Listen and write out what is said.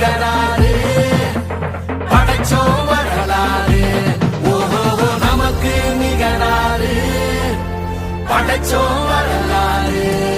நமக்கு படைச்சோம் வரலாறு. ஓஹோ நமக்கு நிகராறு. படைச்சோம் வரலாறு.